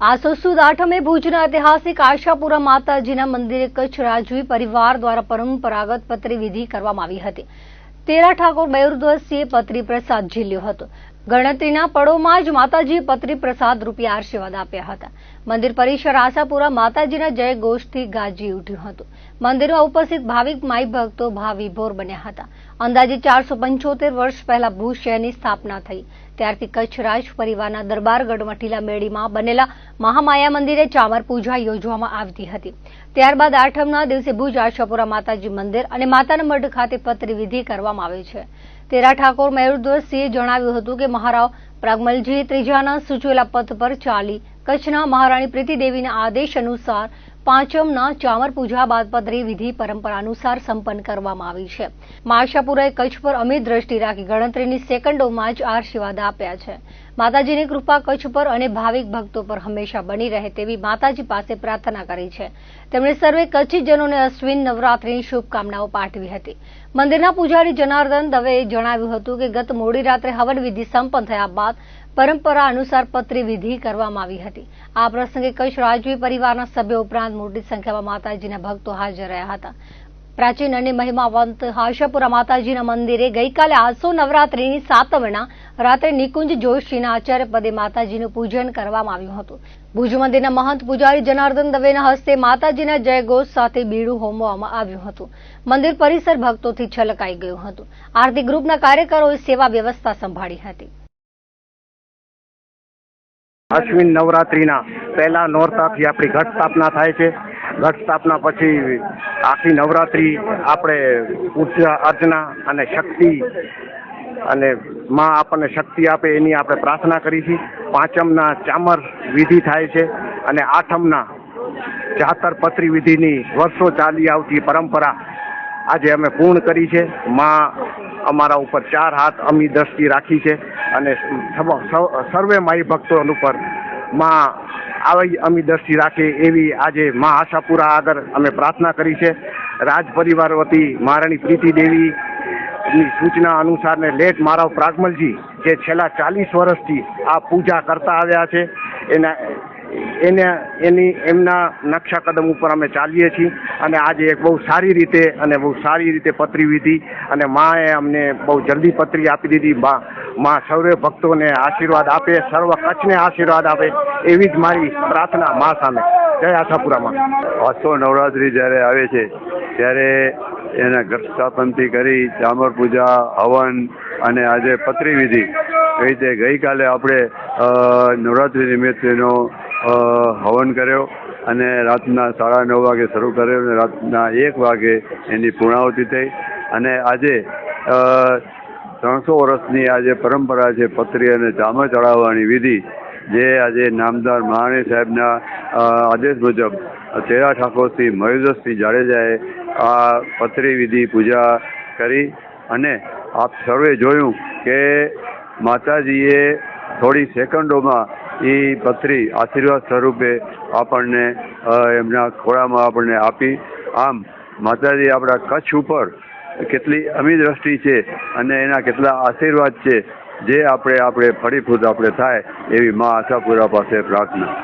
આસો સુદ આઠમે ભુજના ઐતિહાસિક આશાપુરા માતાજીના મંદિરે કચ્છ રાજવી પરિવાર દ્વારા પરંપરાગત પત્રી વિધિ કરવામાં આવી હતી. તેરા ઠાકોર મયુરધ્વજસિંહે પત્રી પ્રસાદ ઝીલ્યો હતો. ગણતરીના પળોમાં જ માતાજીએ પત્રી પ્રસાદ રૂપે આશીર્વાદ આપ્યા હતા. મંદિર પરિસર આશાપુરા માતાજીના જય ઘોષથી ગાજી ઉઠ્યું હતું. મંદિરમાં ઉપસ્થિત ભાવિક માઈ ભક્તો ભાવિભોર બન્યા હતા. અંદાજે ચારસો પંચોતેર વર્ષ પહેલા ભુજ શહેરની સ્થાપના થઈ. ત્યારથી કચ્છ રાજ પરિવારના દરબારગઢ મઠીલા મેળીમાં બનેલા મહામાયા મંદિરે ચામર પૂજા યોજવામાં આવતી હતી. ત્યારબાદ આઠમના દિવસે ભુજ આશાપુરા માતાજી મંદિર અને માતાના મઢ ખાતે પત્રી વિધિ કરવામાં આવે છે. તેરા ઠાકોર મયુરધ્વજસિંહે જણાવ્યું હતું કે મહારાવ પ્રાગમલજી ત્રીજાના સૂચવેલા પથ પર ચાલી કચ્છના મહારાણી પ્રીતિદેવીના આદેશ અનુસાર પાંચમના ચામર પૂજા બાદપત્રી વિધિ પરંપરા અનુસાર સંપન્ન કરવામાં આવી છે. મા આશાપુરાએ કચ્છ પર અમિત દ્રષ્ટિ રાખી ગણતરીની સેકન્ડોમાં જ આશીર્વાદ આપ્યા છે. માતાજીની કૃપા કચ્છ પર અને ભાવિક ભક્તો પર હંમેશા બની રહે તેવી માતાજી પાસે પ્રાર્થના કરી છે. તેમણે સર્વે કચ્છીજનોને અશ્વિન નવરાત્રીની શુભકામનાઓ પાઠવી હતી. મંદિરના પૂજારી જનાર્દન દવેએ જણાવ્યું હતું કે ગત મોડી રાત્રે હવન વિધિ સંપન્ન થયા બાદ પરંપરા અનુસાર પત્રી વિધિ કરવામાં આવી હતી. આ પ્રસંગે કચ્છ રાજવી પરિવારના સભ્યો ઉપરાંત મોટી સંખ્યામાં માતાજીના ભક્તો હાજર રહ્યા હતા. પ્રાચીન અને મહિમાવંત આશાપુરા માતાજીના મંદિરે ગઈકાલે આસો નવરાત્રીની સાતમના રાત્રે નિકુંજ જોશીના આચાર્ય પદે માતાજીનું પૂજન કરવામાં આવ્યું હતું. ભુજ મંદિરના મહંત પૂજારી જનાર્દન દવેના હસ્તે માતાજીના જયઘોષ સાથે બીડું હોમવામાં આવ્યું હતું. મંદિર પરિસર ભક્તોથી છલકાઈ ગયું હતું. આરતી ગ્રુપના કાર્યકરોએ સેવા વ્યવસ્થા સંભાળી હતી. અશ્વિન નવરાત્રિના પહેલા નોરતાથી આપણી ઘટ સ્થાપના થાય છે. ઘટ સ્થાપના પછી આખી નવરાત્રિ આપણે પૂજા અર્ચના અને શક્તિ અને માં આપણને શક્તિ આપે એની આપણે પ્રાર્થના કરી છે. પાંચમના ચામર વિધિ થાય છે અને આઠમના જાતર પત્રી વિધિની વર્ષો ચાલી આવતી પરંપરા આજે અમે પૂર્ણ કરી છે. માં અમારા ઉપર ચાર હાથ અમી દ્રષ્ટિ રાખી છે અને સર્વે માઈ ભક્તો ઉપરમાં આવી અમી દ્રષ્ટિ રાખે એવી આજે મા આશાપુરા આગળ અમે પ્રાર્થના કરી છે. રાજ પરિવાર વતી મહારાણી પ્રીતિ દેવી ની સૂચના અનુસાર ને લેટ મારાવ પ્રાગમલજી, જે છેલ્લા ચાલીસ વર્ષથી આ પૂજા કરતા આવ્યા છે, એના, એને, એની, એમના નકશા કદમ ઉપર અમે ચાલીએ છીએ અને આજે એક બહુ સારી રીતે અને બહુ સારી રીતે પતરી વીધી અને માએ અમને બહુ જલ્દી પતરી આપી દીધી. બા માં સૌરે ભક્તોને આશીર્વાદ આપે, સર્વ કચ્છને આશીર્વાદ આપે એવી જ મારી પ્રાર્થના મા સામે. જય આશાપુરામાં. આસો નવરાત્રિ જ્યારે આવે છે, ત્યારે એના ઘટ કરી ચામર પૂજા, હવન અને આજે પત્રી વિધિ. એ રીતે ગઈકાલે આપણે નવરાત્રિ નિમિત્તેનો હવન કર્યો અને રાતના સાડા નવ વાગે શરૂ કર્યો અને રાતના એક વાગે એની પૂર્ણાહુતિ થઈ. અને આજે ત્રણસો વર્ષની આજે પરંપરા છે પત્રી અને ચામર ચડાવવાની વિધિ, જે આજે નામદાર મહારાણી સાહેબના આદેશ મુજબ તેરા ઠાકોરથી મયુરસિંહ જાડેજાએ આ પત્રી વિધિ પૂજા કરી અને આપ સર્વે જોયું કે માતાજીએ થોડી સેકન્ડોમાં એ પત્રી આશીર્વાદ સ્વરૂપે આપણને એમના ખોળામાં આપણને આપી. આમ, માતાજી આપણા કચ્છ ઉપર કેટલી અમી દ્રષ્ટિ છે અને એના કેટલા આશીર્વાદ છે, જે આપણે આપણે ફળીભૂત આપણે થાય એવી મા આશાપુરા પાસે પ્રાર્થના.